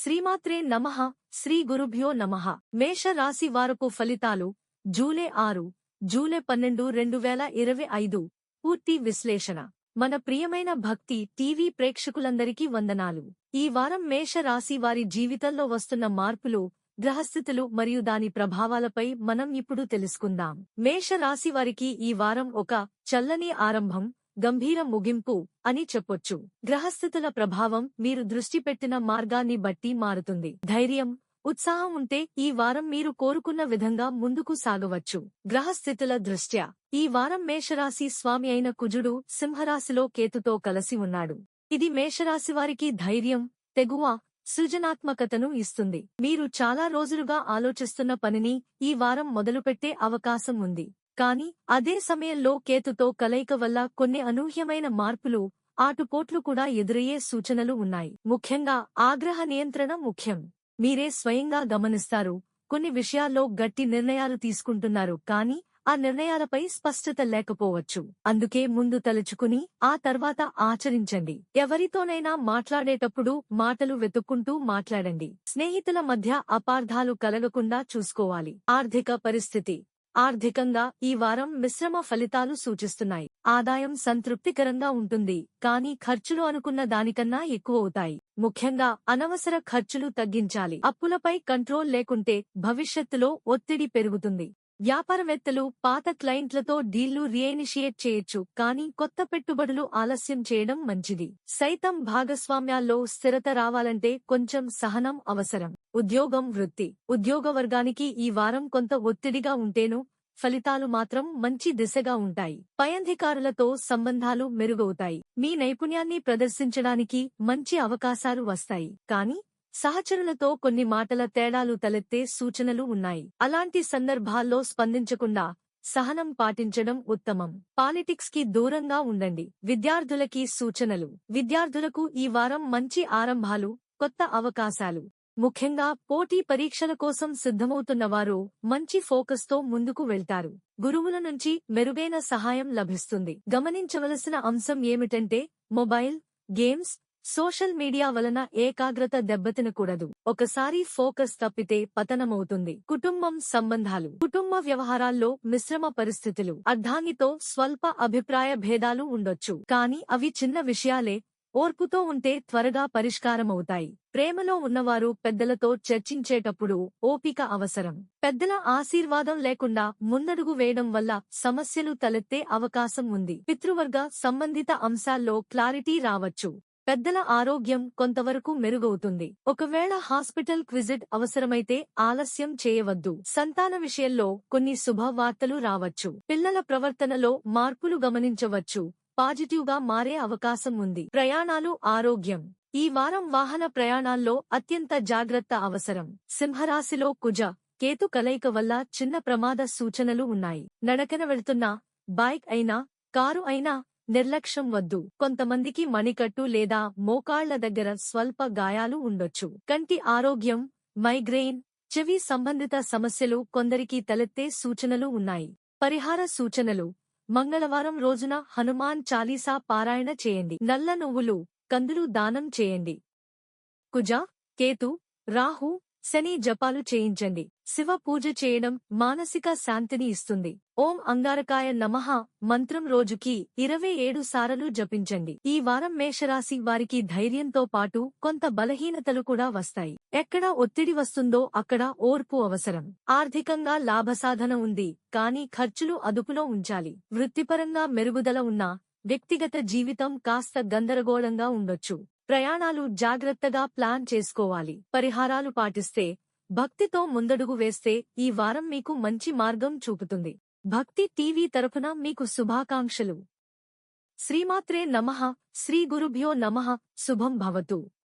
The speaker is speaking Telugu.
శ్రీమాత్రే నమః శ్రీ గురుభ్యో నమః. మేష రాశి వారకు ఫలితాలు జూలై ఆరు జూలై పన్నెండు రెండు వేల ఇరవై ఐదు. పూర్తి విశ్లేషణ. మన ప్రియమైన భక్తి టీవీ ప్రేక్షకులందరికీ వందనాలు. ఈ వారం మేష రాశి వారి జీవితంలో వస్తున్న మార్పులు గ్రహస్థితులు మరియు దాని ప్రభావాలపై మనం ఇప్పుడు తెలుసుకుందాం. మేష రాశి వారికి ఈ వారం ఒక చల్లని ఆరంభం గంభీర ముగింపు అని చెప్పొచ్చు. గ్రహస్థితుల ప్రభావం మీరు దృష్టి పెట్టిన మార్గాన్ని బట్టి మారుతుంది. ధైర్యం ఉత్సాహం ఉంటే ఈ వారం మీరు కోరుకున్న విధంగా ముందుకు సాగవచ్చు. గ్రహస్థితుల దృష్ట్యా ఈ వారం మేషరాశి స్వామి అయిన కుజుడు సింహరాశిలో కేతుతో కలిసి ఉన్నాడు. ఇది మేషరాశివారికి ధైర్యం తెగువ సృజనాత్మకతను ఇస్తుంది. మీరు చాలా రోజులుగా ఆలోచిస్తున్న పనిని ఈ వారం మొదలుపెట్టే అవకాశం ఉంది. కాని అదే సమయంలో కేతుతో కలయిక వల్ల కొన్ని అనూహ్యమైన మార్పులు ఆటుపోట్లు కూడా ఎదురయ్యే సూచనలు ఉన్నాయి. ముఖ్యంగా ఆగ్రహ నియంత్రణ ముఖ్యం. మీరే స్వయంగా గమనిస్తారు కొన్ని విషయాల్లో గట్టి నిర్ణయాలు తీసుకుంటున్నారు కాని ఆ నిర్ణయాలపై స్పష్టత లేకపోవచ్చు. అందుకే ముందు తలుచుకుని ఆ తర్వాత ఆచరించండి. ఎవరితోనైనా మాట్లాడేటప్పుడు మాటలు వెతుక్కుంటూ మాట్లాడండి. స్నేహితుల మధ్య అపార్థాలు కలగకుండా చూసుకోవాలి. ఆర్థిక పరిస్థితి. ఆర్థికంగా ఈ వారం మిశ్రమ ఫలితాలు సూచిస్తున్నాయి. ఆదాయం సంతృప్తికరంగా ఉంటుంది కానీ ఖర్చులు అనుకున్న దానికన్నా ఎక్కువవుతాయి ముఖ్యంగా అనవసర ఖర్చులు తగ్గించాలి. అప్పులపై కంట్రోల్ లేకుంటే భవిష్యత్తులో ఒత్తిడి పెరుగుతుంది. వ్యాపారవేత్తలు పాత క్లయింట్లతో డీళ్ళు రీఇనిషియేట్ చేయొచ్చు కానీ కొత్త పెట్టుబడులు ఆలస్యం చేయడం మంచిది. సైతం భాగస్వామ్యాల్లో స్థిరత రావాలంటే కొంచెం సహనం అవసరం. ఉద్యోగం వృత్తి. ఉద్యోగ వర్గానికి ఈ వారం కొంత ఒత్తిడిగా ఉంటేను ఫలితాలు మాత్రం మంచి దిశగా ఉంటాయి. పై అధికారులతో సంబంధాలు మెరుగవుతాయి. మీ నైపుణ్యాన్ని ప్రదర్శించడానికి మంచి అవకాశాలు వస్తాయి. కానీ సహచరులతో కొన్ని మాటల తేడాలు తలెత్తే సూచనలు ఉన్నాయి. అలాంటి సందర్భాల్లో స్పందించకుండా సహనం పాటించడం ఉత్తమం. పాలిటిక్స్కి దూరంగా ఉండండి. విద్యార్థులకి సూచనలు. విద్యార్థులకు ఈ వారం మంచి ఆరంభాలు కొత్త అవకాశాలు. ముఖ్యంగా పోటీ పరీక్షల కోసం సిద్ధమవుతున్నవారు మంచి ఫోకస్తో ముందుకు వెళ్తారు. గురువుల నుంచి మెరుగైన సహాయం లభిస్తుంది. గమనించవలసిన అంశం ఏమిటంటే మొబైల్ గేమ్స్ సోషల్ మీడియా వలన ఏకాగ్రత దెబ్బతినకూడదు. ఒకసారి ఫోకస్ తప్పితే పతనమవుతుంది. కుటుంబం సంబంధాలు. కుటుంబ వ్యవహారాల్లో మిశ్రమ పరిస్థితులు. అర్ధాంగితో స్వల్ప అభిప్రాయ భేదాలు ఉండొచ్చు. కానీ అవి చిన్న విషయాలే. ఓర్పుతో ఉంటే త్వరగా పరిష్కారమవుతాయి. ప్రేమలో ఉన్నవారు పెద్దలతో చర్చించేటప్పుడు ఓపిక అవసరం. పెద్దల ఆశీర్వాదం లేకుండా ముందడుగు వేయడం వల్ల సమస్యలు తలెత్తే అవకాశం ఉంది. పితృవర్గ సంబంధిత అంశాల్లో క్లారిటీ రావచ్చు. పెద్దల ఆరోగ్యం కొంతవరకు మెరుగవుతుంది. ఒకవేళ హాస్పిటల్ క్విజిట్ అవసరమైతే ఆలస్యం చేయవద్దు. సంతాన విషయంలో కొన్ని శుభవార్తలు రావచ్చు. పిల్లల ప్రవర్తనలో మార్పులు గమనించవచ్చు. పాజిటివ్గా మారే అవకాశం ఉంది. ప్రయాణాలు ఆరోగ్యం. ఈ వారం వాహన ప్రయాణాల్లో అత్యంత జాగ్రత్త అవసరం. సింహరాశిలో కుజ కేతు కలయిక వల్ల చిన్న ప్రమాద సూచనలు ఉన్నాయి. నడకన వెళ్తున్నా బైక్ అయినా కారు అయినా నిర్లక్ష్యం వద్దు. కొంతమందికి మణికట్టు లేదా మోకాళ్ళ దగ్గర స్వల్ప గాయాలు ఉండొచ్చు. కంటి ఆరోగ్యం మైగ్రెయిన్ చెవి సంబంధిత సమస్యలు కొందరికి తలెత్తే సూచనలు ఉన్నాయి. పరిహార సూచనలు. మంగళవారం రోజున హనుమాన్ చాలీసా పారాయణ చేయండి. నల్ల నువ్వులు కందులు దానం చేయండి. కుజ కేతు రాహు శని జపాలు చేయించండి. శివ పూజ చేయడం మానసిక శాంతిని ఇస్తుంది. ఓం అంగారకాయ నమః మంత్రం రోజుకి ఇరవై ఏడు సారలు జపించండి. ఈ వారం మేషరాశి వారికి ధైర్యంతో పాటు కొంత బలహీనతలు కూడా వస్తాయి. ఎక్కడ ఒత్తిడి వస్తుందో అక్కడ ఓర్పు అవసరం. ఆర్థికంగా లాభసాధన ఉంది కానీ ఖర్చులు అదుపులో ఉంచాలి. వృత్తిపరంగా మెరుగుదల ఉన్నా వ్యక్తిగత జీవితం కాస్త గందరగోళంగా ఉండొచ్చు. ప్రయాణాలు జాగ్రత్తగా ప్లాన్ చేసుకోవాలి. పరిహారాలు పాటిస్తే భక్తితో ముందడుగు వేస్తే ఈ వారం మీకు మంచి మార్గం చూపుతుంది. భక్తి టీవీ తరఫున మీకు శుభాకాంక్షలు. శ్రీమాత్రే నమః. శ్రీ గురుభ్యో నమః. శుభం భవతు.